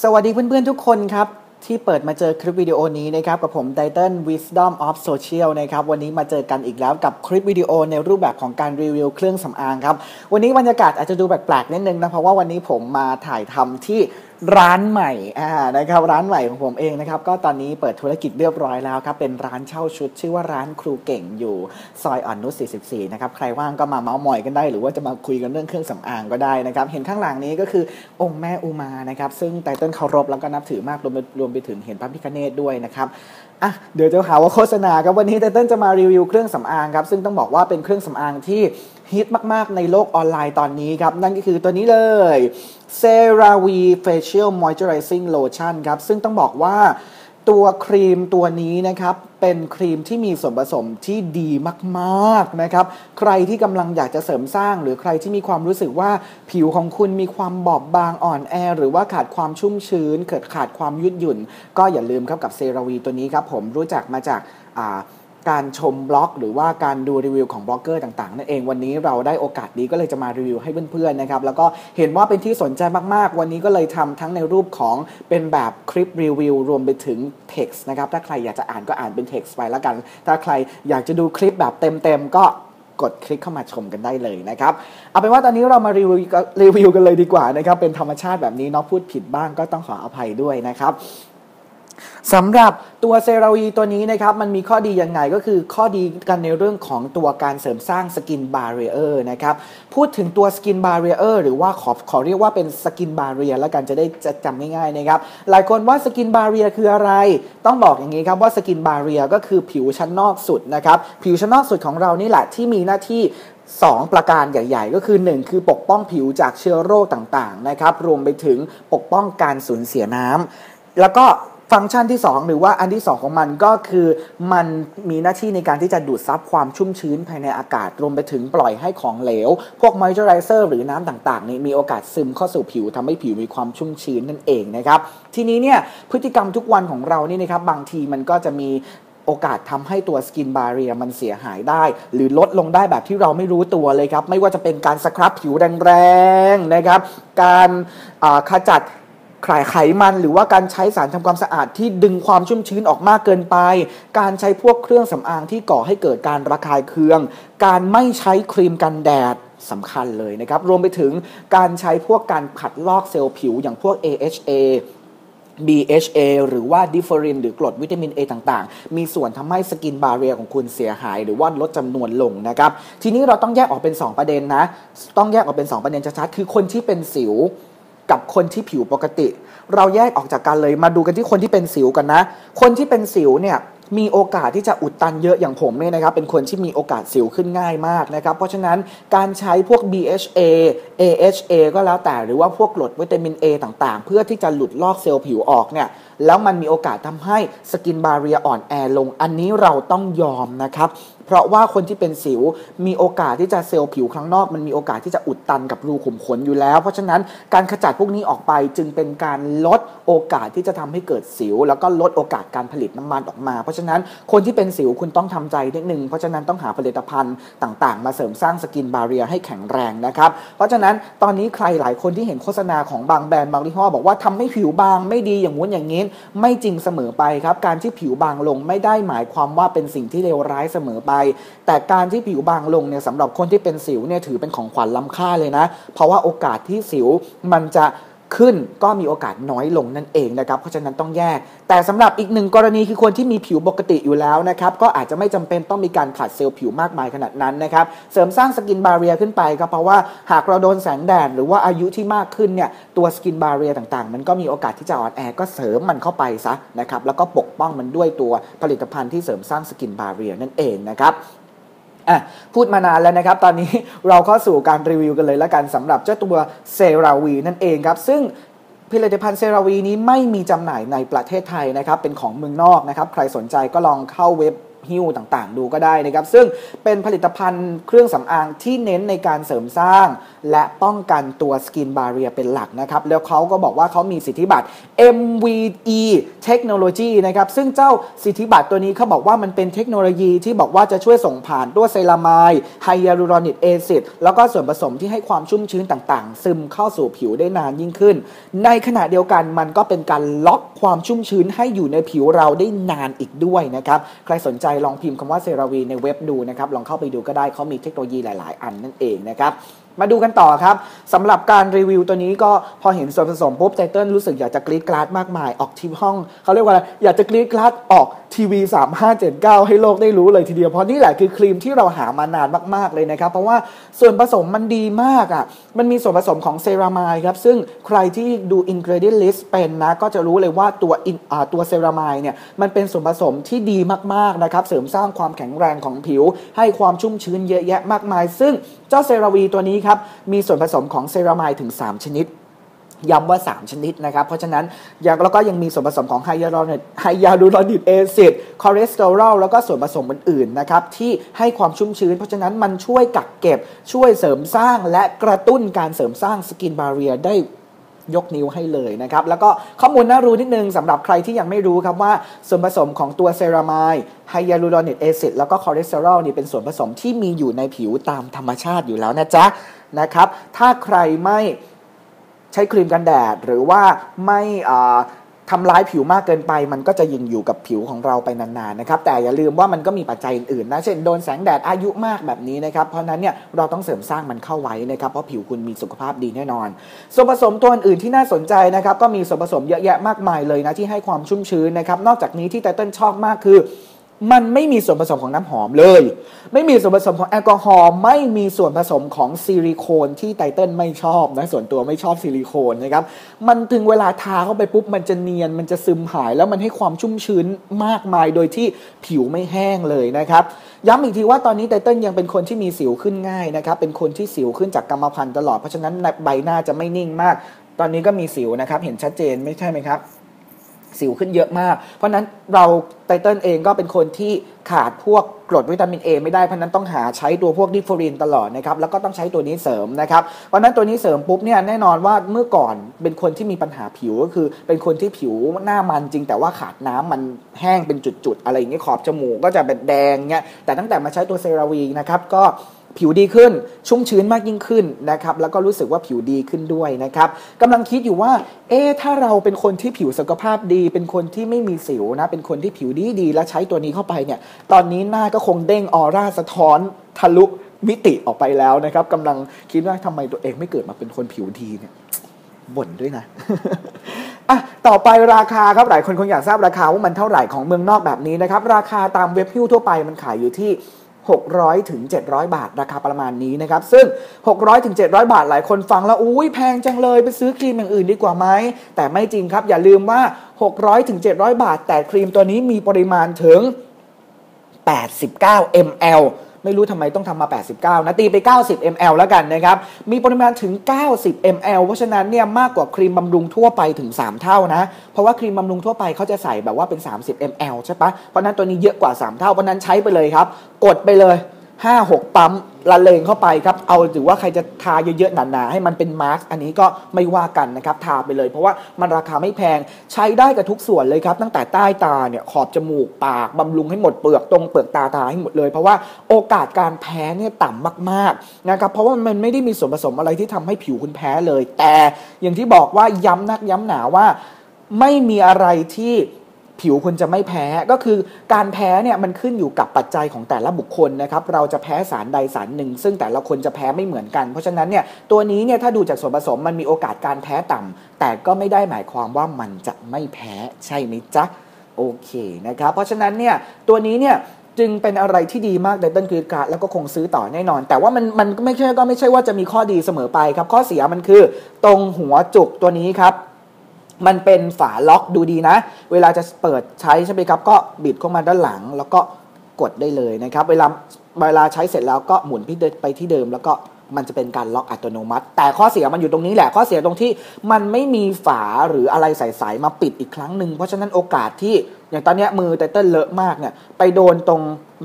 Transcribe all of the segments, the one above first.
สวัสดีเพื่อนๆทุกคนครับ ที่เปิดมาเจอคลิปวิดีโอนี้นะครับ กับผมไตเติ้ล Wisdom of Social นะครับ วันนี้มาเจอกันอีกแล้วกับคลิปวิดีโอในรูปแบบของการรีวิวเครื่องสำอางครับ วันนี้บรรยากาศอาจจะดูแปลกๆนิดนึงนะ เพราะว่าวันนี้ผมมาถ่ายทำที่ ร้านใหม่อ่านะครับร้านใหม่ของผมเองนะครับก็ตอนนี้เปิดธุรกิจเรียบร้อยแล้วครับเป็นร้านเช่าชุด ชื่อว่าร้านครูเก่งอยู่ซอยอ่อนนุช44นะครับใครว่างก็มาเมาส์มอยกันได้ หรือว่าจะมาคุยกันเรื่องเครื่องสำอางก็ได้นะครับเห็นข้างหลังนี้ก็คือองค์แม่อุมานะครับซึ่งไตเติ้ลเคารพแล้วก็นับถือมากรวมรวมไปถึงเห็นพระพิคเนตด้วยนะครับอะเดี๋ยวจะหาว่าโฆษณาครับวันนี้ไตเติ้ลจะมารีวิวเครื่องสำอางครับซึ่งต้องบอกว่าเป็นเครื่องสำอางที่ ฮิตมาก ๆ ในโลกออนไลน์ตอนนี้ครับ นั่นก็คือตัวนี้เลย CeraVe Facial Moisturizing Lotion ครับ ซึ่งต้องบอกว่าตัวครีมตัวนี้นะครับ เป็นครีมที่มีส่วนผสมที่ดีมากๆนะครับ ใครที่กำลังอยากจะเสริมสร้าง หรือใครที่มีความรู้สึกว่าผิวของคุณมีความบอบบางอ่อนแอ หรือว่าขาดความชุ่มชื้น เกิดขาดความยืดหยุ่น ก็อย่าลืมครับกับเซราวีตัวนี้ครับผมรู้จักมาจากอ่า การชมบล็อก หรือว่าการดูรีวิวของบล็อกเกอร์ต่างๆนั่นเองวันนี้เราได้โอกาสดีก็เลยจะมารีวิวให้เพื่อนๆนะครับแล้วก็เห็นว่าเป็นที่สนใจมากๆ วันนี้ก็เลยทำทั้งในรูปของเป็นแบบคลิปรีวิวรวมไปถึง text นะครับถ้าใครอยากจะอ่านก็อ่านเป็น text ไปแล้วกัน ถ้าใครอยากจะดูคลิปแบบเต็มๆก็กดคลิกเข้ามาชมกันได้เลยนะครับ เอาเป็นว่าตอนนี้เรามารีวิวรีวิวกันเลยดีกว่านะครับ เป็นธรรมชาติแบบนี้เนาะพูดผิดบ้างก็ต้องขออภัยด้วยนะครับ สำหรับตัวเซราวีตัวนี้นะครับ มันมีข้อดียังไงก็คือข้อดีกันในเรื่องของตัวการเสริมสร้างสกินบารเรียร์นะครับ พูดถึงตัวสกินบารเรียร์หรือว่าขอขอเรียกว่าเป็นสกินบารเรียแล้วกันจะได้จะจำง่ายๆนะครับ หลายคนว่าสกินบารเรียคืออะไร ต้องบอกอย่างนี้ครับว่าสกินบารเรียก็คือผิวชั้นนอกสุดนะครับ ผิวชั้นนอกสุดของเรานี่แหละที่มีหน้าที่2 ประการใหญ่ ๆ ก็คือ 1 คือปกป้องผิวจากเชื้อโรคต่างๆนะครับรวมไปถึงปกป้องการสูญเสียน้ำแล้วก็ ฟังก์ชันที่ 2 หรือว่าอันที่ 2 ของมันก็คือมันมีหน้าที่ในการที่จะดูดซับความชุ่มชื้นภายในอากาศรวมไปถึงปล่อยให้ของเหลว พวกมอยเจอไรเซอร์หรือน้ำต่างๆนี่มีโอกาสซึมเข้าสู่ผิวทำให้ผิวมีความชุ่มชื้นนั่นเองนะครับ ทีนี้เนี่ยพฤติกรรมทุกวันของเรานี่นะครับบางทีมันก็จะมีโอกาสทำให้ตัวสกินบาเรียมันเสียหายได้ หรือลดลงได้แบบที่เราไม่รู้ตัวเลยครับ ไม่ว่าจะเป็นการสครับผิวแรงๆนะครับ การขจัด คลายไขมันหรือว่าการใช้สารทำความสะอาดที่ดึงความชุ่มชื้นออกมากเกินไป การใช้พวกเครื่องสำอางที่ก่อให้เกิดการระคายเคือง การไม่ใช้ครีมกันแดดสำคัญเลยนะครับ รวมไปถึงการใช้พวกการขัดลอกเซลล์ผิวอย่างพวก AHA BHA หรือว่าดิฟเฟอรินหรือกรดวิตามิน A ต่างๆ มีส่วนทำให้สกินบาเรียของคุณเสียหาย หรือว่าลดจำนวนลงนะครับ ทีนี้เราต้องแยกออกเป็น 2 ประเด็นนะ ต้องแยกออกเป็น 2 ประเด็นชัดๆ คือคนที่เป็นสิว กับคนที่ผิวปกติ เราแยกออกจากกันเลยมาดูกันที่คนที่เป็นสิวกันนะ คนที่เป็นสิวเนี่ยมีโอกาสที่จะอุดตันเยอะอย่างผมเนี่ยนะครับเป็นคนที่มีโอกาสสิวขึ้นง่ายมากนะครับ เพราะฉะนั้นการใช้พวก BHA AHA ก็แล้วแต่หรือว่าพวกกรดวิตามิน A ต่างๆ เพื่อที่จะหลุดลอกเซลล์ผิวออกเนี่ยแล้วมันมีโอกาสทำให้สกินบาเรียอ่อนแอลง อันนี้เราต้องยอมนะครับ เพราะว่าคนที่เป็นสิวมีโอกาสที่จะเซลล์ผิวข้างนอก มันมีโอกาสที่จะอุดตันกับรูขุมขนอยู่แล้ว เพราะฉะนั้นการขจัดพวกนี้ออกไปจึงเป็นการลดโอกาสที่จะทำให้เกิดสิว แล้วก็ลดโอกาสการผลิตน้ำมันออกมา เพราะฉะนั้นคนที่เป็นสิวคุณต้องทำใจนิดนึงเพราะฉะนั้นต้องหาผลิตภัณฑ์ต่างๆ มาเสริมสร้างสกินบาเรียให้แข็งแรงนะครับเพราะฉะนั้นตอนนี้ใครหลายคนที่เห็นโฆษณาของบางแบรนด์บางยี่ห้อบอกว่าทำให้ผิวบางไม่ดีอย่างงู้นอย่างนี้ไม่จริงเสมอไปครับ การที่ผิวบางลงไม่ได้หมายความว่าเป็นสิ่งที่เลวร้ายเสมอไป แต่การที่ผิวบางลงเนี่ยสำหรับคนที่เป็นสิวเนี่ยถือเป็นของขวัญล้ำค่าเลยนะ เพราะว่าโอกาสที่สิวมันจะ ขึ้นก็มีโอกาสน้อยลงนั่นเองนะครับ เพราะฉะนั้นต้องแยก แต่สำหรับอีกหนึ่งกรณีคือคนที่มีผิวปกติอยู่แล้วนะครับก็อาจจะไม่จำเป็นต้องมีการขัดเซลล์ผิวมากมายขนาดนั้นนะครับเสริมสร้างสกินบาเรียขึ้นไปครับเพราะว่าหากเราโดนแสงแดดหรือว่าอายุที่มากขึ้นเนี่ยตัวสกินบาเรียต่างๆ มันก็มีโอกาสที่จะอ่อนแอก็เสริมมันเข้าไปซะนะครับแล้วก็ปกป้องมันด้วยตัวผลิตภัณฑ์ที่เสริมสร้างสกินบาเรียนั่นเองนะครับ อะพูดมานานแล้วนะครับ ตอนนี้เราเข้าสู่การรีวิวกันเลยละกันสำหรับเจ้าตัวเซราวีนั่นเองครับ ซึ่งผลิตภัณฑ์เซราวีนี้ไม่มีจำหน่ายในประเทศไทยนะครับ เป็นของเมืองนอกนะครับ ใครสนใจก็ลองเข้าเว็บฮิวต่างๆ ดูก็ได้นะครับ ซึ่งเป็นผลิตภัณฑ์เครื่องสำอางที่เน้นในการเสริมสร้าง และป้องกันตัวสกินบาเรียเป็นหลักนะครับ แล้วเขาก็บอกว่าเขามีสิทธิบัตร MVE Technology นะครับ ซึ่งเจ้าสิทธิบัตรตัวนี้เขาบอกว่ามันเป็นเทคโนโลยีที่บอกว่าจะช่วยส่งผ่านตัวเซรามายไฮยาลูรอนิกแอซิดแล้วก็ส่วนผสมที่ให้ความชุ่มชื้นต่างๆ ซึมเข้าสู่ผิวได้นานยิ่งขึ้น ในขณะเดียวกันมันก็เป็นการล็อกความชุ่มชื้นให้อยู่ในผิวเราได้นานอีกด้วยนะครับ ใครสนใจลองพิมพ์คำว่าเซราวีในเว็บดูนะครับ ลองเข้าไปดูก็ได้เขามีเทคโนโลยีหลาย ๆ อันนั่นเองนะครับ มาดูกันต่อครับสำหรับการรีวิวตัวนี้ก็พอเห็นส่วนผสมปุ๊บไตเติ้ลรู้สึกอยากจะกรีดกราดมากมาย ออกทีห้อง เขาเรียกว่าอะไรอยากจะกรีดกราดออกทีวี 3579 ให้โลกได้รู้เลยทีเดียว เพราะนี่แหละคือครีมที่เราหามานานมาก ๆ เลยนะครับ เพราะว่าส่วนผสมมันดีมากอะมันมีส่วนผสมของเซรามายครับ ซึ่งใครที่ดู ingredient list เป็นนะ ก็จะรู้เลยว่าตัวตัวเซรามายเนี่ยมันเป็นส่วนผสมที่ดีมากๆนะครับเสริมสร้างความแข็งแรงของผิว ให้ความชุ่มชื้นเยอะแยะมากมาย ซึ่งเจ้าเซราวีตัวนี้ครับมีส่วนผสมของเซรามายถึง 3 ชนิดย้ำว่า 3 ชนิดนะครับ เพราะฉะนั้นยังแล้วก็ยังมีส่วนผสมของไฮยาลูรอนิกไฮยาลูรอนิกแอซิดคอเลสเตอรอลแล้วก็ส่วนผสมอื่นๆนะครับที่ให้ความชุ่มชื้น เพราะฉะนั้นมันช่วยกักเก็บช่วยเสริมสร้างและกระตุ้นการเสริมสร้างสกินบาเรียได้ ยกนิ้วให้เลยนะครับ แล้วก็ข้อมูลน่ารู้นิดนึงสำหรับใครที่ยังไม่รู้ครับว่าส่วนผสมของตัวเซรามายไฮยาลูรอนิกแอซิดแล้วก็คอเลสเตอรอลนี่เป็นส่วนผสมที่มีอยู่ในผิวตามธรรมชาติอยู่แล้วนะจ๊ะนะครับ ถ้าใครไม่ใช้ครีมกันแดดหรือว่าไม่ ทำร้ายผิวมากเกินไป มันก็จะยิงอยู่กับผิวของเราไปนานๆนะครับแต่อย่าลืมว่ามันก็มีปัจจัยอื่นๆนะเช่นโดนแสงแดดอายุมากแบบนี้นะครับเพราะนั้นเนี่ยเราต้องเสริมสร้างมันเข้าไว้นะครับเพราะผิวคุณมีสุขภาพดีแน่นอน ส่วนผสมตัวอื่นที่น่าสนใจนะครับก็มีส่วนผสมเยอะแยะมากมายเลยนะที่ให้ความชุ่มชื้นนะครับนอกจากนี้ที่ไตเติ้ลชอบมากคือ มันไม่มีส่วนผสมของน้ำหอมเลย ไม่มีส่วนผสมของแอลกอฮอล์ไม่มีส่วนผสมของซิลิโคนที่ไตเติ้ลไม่ชอบนะส่วนตัวไม่ชอบซิลิโคนนะครับมันถึงเวลาทาเข้าไปปุ๊บมันจะเนียนมันจะซึมหาย แล้วมันให้ความชุ่มชื้นมากมายโดยที่ผิวไม่แห้งเลยนะครับย้ำอีกทีว่าตอนนี้ไตเติ้ลยังเป็นคนที่มีสิวขึ้นง่ายนะครับเป็นคนที่สิวขึ้นจากกรรมพันธุ์ตลอดเพราะฉะนั้นใบหน้าจะไม่นิ่งมาก ตอนนี้ก็มีสิวนะครับเห็นชัดเจนไม่ใช่ไหมครับ สิวขึ้นเยอะมาก เพราะนั้นเราไตเติลเองก็เป็นคนที่ขาดพวกกรดวิตามิน A ไม่ได้เพราะนั้นต้องหาใช้ตัวพวกดิฟอรินตลอดนะครับแล้วก็ต้องใช้ตัวนี้เสริมนะครับเพราะนั้นตัวนี้เสริมปุ๊บเนี่ยแน่นอนว่าเมื่อก่อนเป็นคนที่มีปัญหาผิวก็คือ เป็นคนที่ผิวหน้ามันจริง แต่ว่าขาดน้ำมันแห้งเป็นจุดๆ อะไรอย่างเงี้ยขอบจมูกก็จะเป็นแดงเงี้ยแต่ตั้งแต่มาใช้ตัวเซราวีนะครับก็ ผิวดีขึ้น ชุ่มชื้นมากยิ่งขึ้นนะครับแล้วก็รู้สึกว่าผิวดีขึ้นด้วยนะครับกำลังคิดอยู่ว่า เอ๊ถ้าเราเป็นคนที่ผิวสุขภาพดี เป็นคนที่ไม่มีสิวนะ เป็นคนที่ผิวดีดีแล้วใช้ตัวนี้เข้าไปเนี่ย ตอนนี้หน้าก็คงเด้งออร่าสะท้อนทะลุมิติออกไปแล้วนะครับกำลังคิดว่าทำไมตัวเองไม่เกิดมาเป็นคนผิวดีเนี่ยบ่นด้วยนะอะต่อไปราคาครับหลายคนคงอยากทราบราคาว่ามันเท่าไหร่ของเมืองนอกแบบนี้นะครับ ราคาตามเว็บพิ้วทั่วไปมันขายอยู่ที่ 600ถึง700 บาทราคาประมาณนี้นะครับซึ่ง 600ถึง700 บาทหลายคนฟังแล้วอุ้ยแพงจังเลยไปซื้อครีมอย่างอื่นดีกว่าไหมแต่ไม่จริงครับอย่าลืมว่า 600ถึง700 บาท แต่ครีมตัวนี้มีปริมาณถึง 89 ml ไม่รู้ทำไมต้องทำมา 89 นะตีไป 90 ml แล้วกันนะครับ มีปริมาณถึง 90 ml เพราะฉะนั้นเนี่ยมากกว่าครีมบำรุงทั่วไปถึง 3 เท่านะ เพราะว่าครีมบำรุงทั่วไปเขาจะใส่แบบว่าเป็น 30 ml ใช่ปะเพราะนั้นตัวนี้เยอะกว่า 3 เท่า เพราะนั้นใช้ไปเลยครับ กดไปเลย 5 6 ปั๊ม ละเลงเข้าไปครับ เอาถือว่าใครจะทาเยอะๆหนาๆให้มันเป็นมาร์กอันนี้ก็ไม่ว่ากันนะครับ ทาไปเลย เพราะว่ามันราคาไม่แพง ใช้ได้กับทุกส่วนเลยครับ ตั้งแต่ใต้ตาเนี่ยขอบจมูกปากบำรุงให้หมดเปลือกตรงเปลือกตาทาให้หมดเลย เพราะว่าโอกาสการแพ้เนี่ยต่ำมากๆนะครับ เพราะว่ามันไม่ได้มีส่วนผสมอะไรที่ทำให้ผิวคุณแพ้เลย แต่อย่างที่บอกว่าย้ำนักย้ำหนาว่า ไม่มีอะไรที่ ผิวคุณจะไม่แพ้ก็คือการแพ้เนี่ยมันขึ้นอยู่กับปัจจัยของแต่ละบุคคลนะครับเราจะแพ้สารใดสารหนึ่ง ซึ่งแต่ละคนจะแพ้ไม่เหมือนกัน เพราะฉะนั้นเนี่ยตัวนี้เนี่ยถ้าดูจากส่วนผสมมันมีโอกาสการแพ้ต่ำแต่ก็ไม่ได้หมายความว่ามันจะไม่แพ้ใช่ไหมจ๊ะโอเคนะครับเพราะฉะนั้นเนี่ยตัวนี้เนี่ยจึงเป็นอะไรที่ดีมากในต้นคือการแล้วก็คงซื้อต่อแน่นอน แต่ว่ามันมันไม่ใช่ก็ไม่ใช่ว่าจะมีข้อดีเสมอไปครับข้อเสียมันคือ ตรงหัวจุกตัวนี้ครับ มันเป็นฝาล็อกดูดีนะ เวลาจะเปิดใช้ใช่ไหมครับ ก็บิดเข้ามาด้านหลัง แล้วก็กดได้เลยนะครับ เวลาเวลาใช้เสร็จแล้วก็หมุนพี่ไปที่เดิม แล้วก็มันจะเป็นการล็อกอัตโนมัติ แต่ข้อเสียมันอยู่ตรงนี้แหละ ข้อเสียตรงที่มันไม่มีฝาหรืออะไรใสๆมาปิดอีกครั้งหนึ่ง เพราะฉะนั้นโอกาสที่อย่างตอนนี้มือไตเติ้ลเลอะมากเนี่ย ไปโดนตรง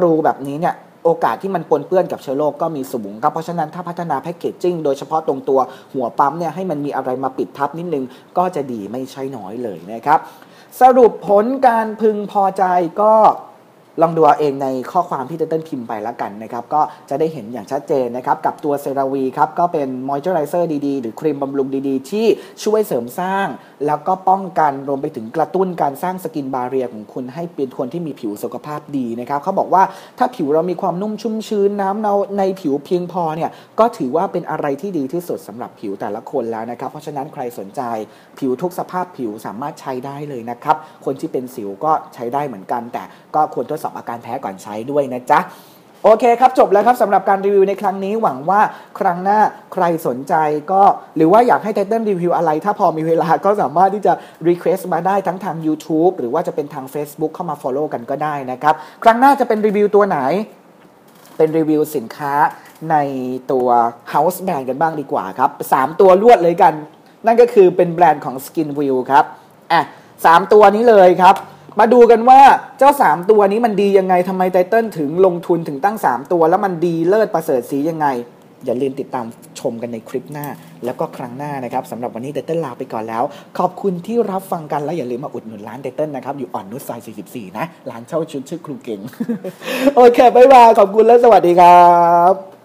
รูแบบนี้เนี่ย โอกาสที่มันปนเปื้อนกับเชื้อโรคก็มีสูงครับเพราะฉะนั้นถ้าพัฒนาแพคเกจจิ้งโดยเฉพาะตรงตัวหัวปั๊มเนี่ยให้มันมีอะไรมาปิดทับนิดนึง ก็จะดีไม่ใช่น้อยเลยนะครับ สรุปผลการพึงพอใจก็ ลองดูเอาเองในข้อความที่เต้นพิมพ์ไปแล้วกันนะครับ ก็จะได้เห็นอย่างชัดเจนนะครับ กับตัวเซราวีครับ ก็เป็นมอยเจอร์ไรเซอร์ดีๆ หรือครีมบำรุงดีๆ ที่ช่วยเสริมสร้าง แล้วก็ป้องกันรวมไปถึงกระตุ้นการสร้างสกินบาเรียของคุณให้เป็นคนที่มีผิวสุขภาพดีนะครับเขาบอกว่าถ้าผิวเรามีความนุ่มชุ่มชื้นน้ำเนาในผิวเพียงพอเนี่ยก็ถือว่าเป็นอะไรที่ดีที่สุดสำหรับผิวแต่ละคนแล้วนะครับ เพราะฉะนั้นใครสนใจผิวทุกสภาพผิวสามารถใช้ได้เลยนะครับคนที่เป็นสิวก็ใช้ได้เหมือนกัน แต่ก็ควรทดสอบอาการแพ้ก่อนใช้ด้วยนะจ๊ะโอเคครับจบแล้วครับสำหรับการรีวิวในครั้งนี้หวังว่าครั้งหน้าใครสนใจก็หรือว่าอยากให้ไทเติ้ลรีวิวอะไร ถ้าพอมีเวลาก็สามารถที่จะ Request มาได้ทั้งทาง YouTube หรือว่าจะเป็นทาง Facebook เข้ามา Follow กันก็ได้นะครับ ครั้งหน้าจะเป็นรีวิวตัวไหน เป็นรีวิวสินค้าในตัว House Brand กันบ้างดีกว่าครับ 3 ตัวรวดเลยกัน นั่นก็คือเป็นแบรนด์ของ Skin View ครับอะสามตัวนี้เลยครับ มาดูกันว่าเจ้า 3 ตัวนี้มันดียังไงทำไมไตเติ้ลถึงลงทุนถึงตั้ง 3 ตัว แล้วมันดีเลิศประเสริฐสียังไง อย่าลืมติดตามชมกันในคลิปหน้า แล้วก็ครั้งหน้านะครับสำหรับวันนี้ไตเติ้ลลาไปก่อนแล้ว ขอบคุณที่รับฟังกันแล้วอย่าลืมมาอุดหนุนร้านไตเติ้ลนะครับ อยู่อ่อนนุชซอย 44 นะ ร้านเช่าชุดชื่อครูเก่ง โอเคบ๊ายบายขอบคุณและสวัสดีครับ